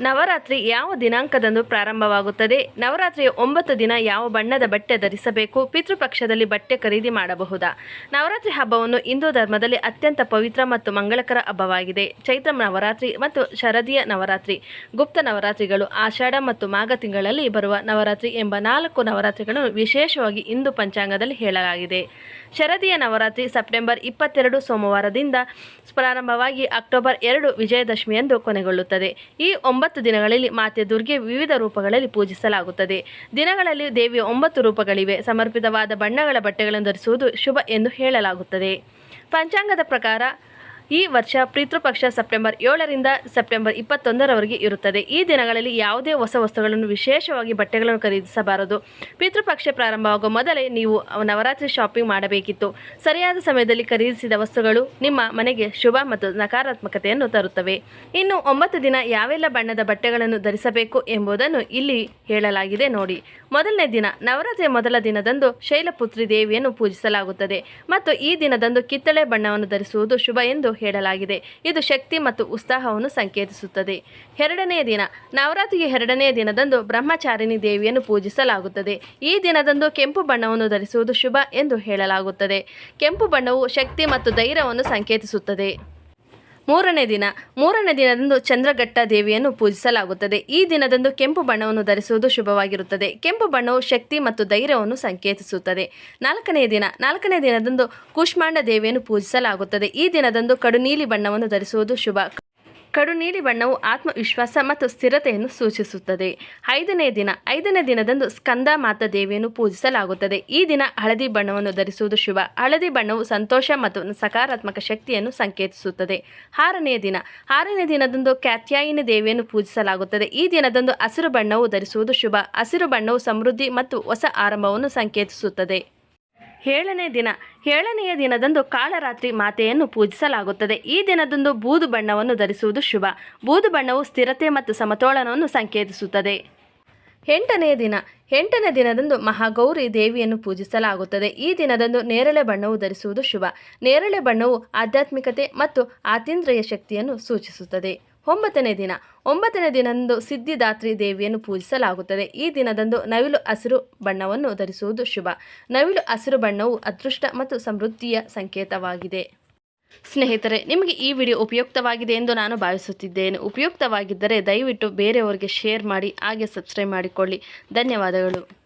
ನವರಾತ್ರಿ ಯಾವ ದಿನಾಂಕದಂದು ಪ್ರಾರಂಭವಾಗುತ್ತದೆ? ನವರಾತ್ರಿಯ ಒಂಬತ್ತು ದಿನ ಯಾವ ಬಣ್ಣದ ಬಟ್ಟೆ ಧರಿಸಬೇಕು? ಪಿತೃಪಕ್ಷದಲ್ಲಿ ಬಟ್ಟೆ ಖರೀದಿ ಮಾಡಬಹುದಾ? ನವರಾತ್ರಿ ಹಬ್ಬವನ್ನು ಹಿಂದೂ ಧರ್ಮದಲ್ಲಿ ಅತ್ಯಂತ ಪವಿತ್ರ ಮತ್ತು ಮಂಗಳಕರ ಹಬ್ಬವಾಗಿದೆ. ಚೈತ್ರ ನವರಾತ್ರಿ ಮತ್ತು ಶರದಿಯ ನವರಾತ್ರಿ. ಗುಪ್ತ ನವರಾತ್ರಿಗಳು ಆಷಾಢ ಮತ್ತು ಮಾಘ ತಿಂಗಳಲ್ಲಿ ಬರುವ ನವರಾತ್ರಿ ಎಂಬ ನಾಲ್ಕು ನವರಾತ್ರಿಗಳನ್ನು ವಿಶೇಷವಾಗಿ ಹಿಂದೂ ಪಂಚಾಂಗದಲ್ಲಿ ಹೇಳಲಾಗಿದೆ. ಶರದಿಯ ನವರಾತ್ರಿ ಸೆಪ್ಟೆಂಬರ್ ಇಪ್ಪತ್ತೆರಡು ಸೋಮವಾರದಿಂದ ಪ್ರಾರಂಭವಾಗಿ ಅಕ್ಟೋಬರ್ ಎರಡು ವಿಜಯದಶಮಿಯಂದು ಕೊನೆಗೊಳ್ಳುತ್ತದೆ. ಈ ಒಂಬತ್ತು ದಿನಗಳಲ್ಲಿ ಮಾತೆ ದುರ್ಗೆ ವಿವಿಧ ರೂಪಗಳಲ್ಲಿ ಪೂಜಿಸಲಾಗುತ್ತದೆ. ದಿನಗಳಲ್ಲಿ ದೇವಿಯ ಒಂಬತ್ತು ರೂಪಗಳಿವೆ. ಸಮರ್ಪಿತವಾದ ಬಣ್ಣಗಳ ಬಟ್ಟೆಗಳನ್ನು ಧರಿಸುವುದು ಶುಭ ಎಂದು ಹೇಳಲಾಗುತ್ತದೆ. ಪಂಚಾಂಗದ ಪ್ರಕಾರ ಈ ವರ್ಷ ಪಿತೃಪಕ್ಷ ಸೆಪ್ಟೆಂಬರ್ ಏಳರಿಂದ ಸೆಪ್ಟೆಂಬರ್ ಇಪ್ಪತ್ತೊಂದರವರೆಗೆ ಇರುತ್ತದೆ. ಈ ದಿನಗಳಲ್ಲಿ ಯಾವುದೇ ಹೊಸ ವಸ್ತುಗಳನ್ನು ವಿಶೇಷವಾಗಿ ಬಟ್ಟೆಗಳನ್ನು ಖರೀದಿಸಬಾರದು. ಪಿತೃಪಕ್ಷ ಪ್ರಾರಂಭವಾಗುವ ಮೊದಲೇ ನೀವು ನವರಾತ್ರಿ ಶಾಪಿಂಗ್ ಮಾಡಬೇಕಿತ್ತು. ಸರಿಯಾದ ಸಮಯದಲ್ಲಿ ಖರೀದಿಸಿದ ವಸ್ತುಗಳು ನಿಮ್ಮ ಮನೆಗೆ ಶುಭ ಮತ್ತು ನಕಾರಾತ್ಮಕತೆಯನ್ನು ತರುತ್ತವೆ. ಇನ್ನು ಒಂಬತ್ತು ದಿನ ಯಾವೆಲ್ಲ ಬಣ್ಣದ ಬಟ್ಟೆಗಳನ್ನು ಧರಿಸಬೇಕು ಎಂಬುದನ್ನು ಇಲ್ಲಿ ಹೇಳಲಾಗಿದೆ ನೋಡಿ. ಮೊದಲನೇ ದಿನ, ನವರಾತ್ರಿಯ ಮೊದಲ ದಿನದಂದು ಶೈಲಪುತ್ರಿ ದೇವಿಯನ್ನು ಪೂಜಿಸಲಾಗುತ್ತದೆ ಮತ್ತು ಈ ದಿನದಂದು ಕಿತ್ತಳೆ ಬಣ್ಣವನ್ನು ಧರಿಸುವುದು ಶುಭ ಎಂದು ಹೇಳಲಾಗಿದೆ. ಇದು ಶಕ್ತಿ ಮತ್ತು ಉತ್ಸಾಹವನ್ನು ಸಂಕೇತಿಸುತ್ತದೆ. ಎರಡನೆಯ ದಿನ ನವರಾತ್ರಿಯ ಎರಡನೆಯ ದಿನದಂದು ಬ್ರಹ್ಮಚಾರಿಣಿ ದೇವಿಯನ್ನು ಪೂಜಿಸಲಾಗುತ್ತದೆ. ಈ ದಿನದಂದು ಕೆಂಪು ಬಣ್ಣವನ್ನು ಧರಿಸುವುದು ಶುಭ ಎಂದು ಹೇಳಲಾಗುತ್ತದೆ. ಕೆಂಪು ಬಣ್ಣವು ಶಕ್ತಿ ಮತ್ತು ಧೈರ್ಯವನ್ನು ಸಂಕೇತಿಸುತ್ತದೆ. ಮೂರನೇ ದಿನ. ಮೂರನೇ ದಿನದಂದು ಚಂದ್ರಘಟ್ಟ ದೇವಿಯನ್ನು ಪೂಜಿಸಲಾಗುತ್ತದೆ. ಈ ದಿನದಂದು ಕೆಂಪು ಬಣ್ಣವನ್ನು ಧರಿಸುವುದು ಶುಭವಾಗಿರುತ್ತದೆ. ಕೆಂಪು ಬಣ್ಣವು ಶಕ್ತಿ ಮತ್ತು ಧೈರ್ಯವನ್ನು ಸಂಕೇತಿಸುತ್ತದೆ. ನಾಲ್ಕನೇ ದಿನ. ನಾಲ್ಕನೇ ದಿನದಂದು ಕೂಷ್ಮಾಂಡ ದೇವಿಯನ್ನು ಪೂಜಿಸಲಾಗುತ್ತದೆ. ಈ ದಿನದಂದು ಕಡು ನೀಲಿ ಬಣ್ಣವನ್ನು ಧರಿಸುವುದು ಶುಭ. ಕಡು ನೀಲಿ ಬಣ್ಣವು ಆತ್ಮವಿಶ್ವಾಸ ಮತ್ತು ಸ್ಥಿರತೆಯನ್ನು ಸೂಚಿಸುತ್ತದೆ. ಐದನೇ ದಿನ, ಐದನೇ ದಿನದಂದು ಸ್ಕಂದ ಮಾತಾ ದೇವಿಯನ್ನು ಪೂಜಿಸಲಾಗುತ್ತದೆ. ಈ ದಿನ ಹಳದಿ ಬಣ್ಣವನ್ನು ಧರಿಸುವುದು ಶುಭ. ಹಳದಿ ಬಣ್ಣವು ಸಂತೋಷ ಮತ್ತು ಸಕಾರಾತ್ಮಕ ಶಕ್ತಿಯನ್ನು ಸಂಕೇತಿಸುತ್ತದೆ. ಆರನೇ ದಿನ, ಆರನೇ ದಿನದಂದು ಕ್ಯಾತ್ಯಾಯಿನಿ ದೇವಿಯನ್ನು ಪೂಜಿಸಲಾಗುತ್ತದೆ. ಈ ದಿನದಂದು ಹಸಿರು ಬಣ್ಣವು ಧರಿಸುವುದು ಶುಭ. ಹಸಿರು ಬಣ್ಣವು ಸಮೃದ್ಧಿ ಮತ್ತು ಹೊಸ ಆರಂಭವನ್ನು ಸಂಕೇತಿಸುತ್ತದೆ. ಏಳನೇ ದಿನ, ಏಳನೆಯ ದಿನದಂದು ಕಾಳರಾತ್ರಿ ಮಾತೆಯನ್ನು ಪೂಜಿಸಲಾಗುತ್ತದೆ. ಈ ದಿನದಂದು ಬೂದು ಬಣ್ಣವನ್ನು ಧರಿಸುವುದು ಶುಭ. ಬೂದು ಬಣ್ಣವು ಸ್ಥಿರತೆ ಮತ್ತು ಸಮತೋಲನವನ್ನು ಸಂಕೇತಿಸುತ್ತದೆ. ಎಂಟನೆಯ ದಿನ, ಎಂಟನೇ ದಿನದಂದು ಮಹಾಗೌರಿ ದೇವಿಯನ್ನು ಪೂಜಿಸಲಾಗುತ್ತದೆ. ಈ ದಿನದಂದು ನೇರಳೆ ಬಣ್ಣವು ಧರಿಸುವುದು ಶುಭ. ನೇರಳೆ ಬಣ್ಣವು ಆಧ್ಯಾತ್ಮಿಕತೆ ಮತ್ತು ಆತೀಂದ್ರಿಯ ಶಕ್ತಿಯನ್ನು ಸೂಚಿಸುತ್ತದೆ. ಒಂಬತ್ತನೇ ದಿನ. ಒಂಬತ್ತನೇ ದಿನದಂದು ಸಿದ್ಧಿದಾತ್ರಿ ದೇವಿಯನ್ನು ಪೂಜಿಸಲಾಗುತ್ತದೆ. ಈ ದಿನದಂದು ನವಿಲು ಹಸಿರು ಬಣ್ಣವನ್ನು ಧರಿಸುವುದು ಶುಭ. ನವಿಲು ಹಸಿರು ಬಣ್ಣವು ಅದೃಷ್ಟ ಮತ್ತು ಸಮೃದ್ಧಿಯ ಸಂಕೇತವಾಗಿದೆ. ಸ್ನೇಹಿತರೆ, ನಿಮಗೆ ಈ ವಿಡಿಯೋ ಉಪಯುಕ್ತವಾಗಿದೆ ಎಂದು ನಾನು ಭಾವಿಸುತ್ತಿದ್ದೇನೆ. ಉಪಯುಕ್ತವಾಗಿದ್ದರೆ ದಯವಿಟ್ಟು ಬೇರೆಯವರಿಗೆ ಶೇರ್ ಮಾಡಿ, ಹಾಗೆ ಸಬ್ಸ್ಕ್ರೈಬ್ ಮಾಡಿಕೊಳ್ಳಿ. ಧನ್ಯವಾದಗಳು.